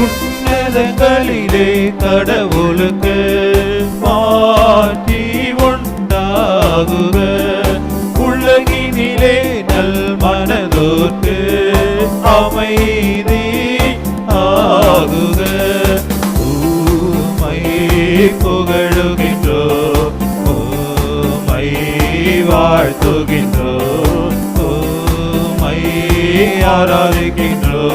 உன்னதங்களிலே கடவுளுக்கு மாற்றி உண்டாகுக. உலகினிலே நல் மனதோர்க்கு அமைதி ஆகுக. ஊமை புகழுகின்றோ ஊமை வாழ்த்துகின்றோ ஊமை ஆராதிக்கின்றோ.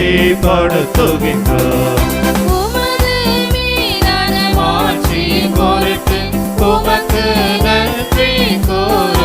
மாற்றி படுத்துகின்றோ மாட்சி உமக்கு நன்றி கூறுகின்றோம்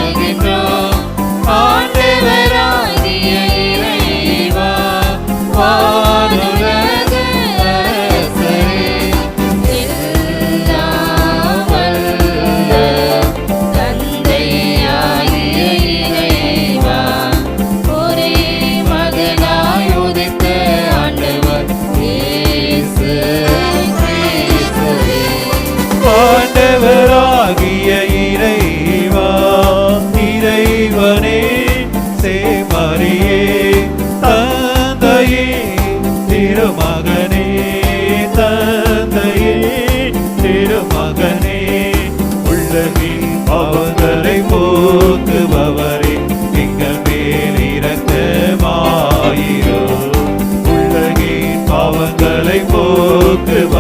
உலகி அவர்களை போக்குபவரே எங்கள் மேல் இரக்கமாயிரோ உலகி அவர்களை போக்குபவர்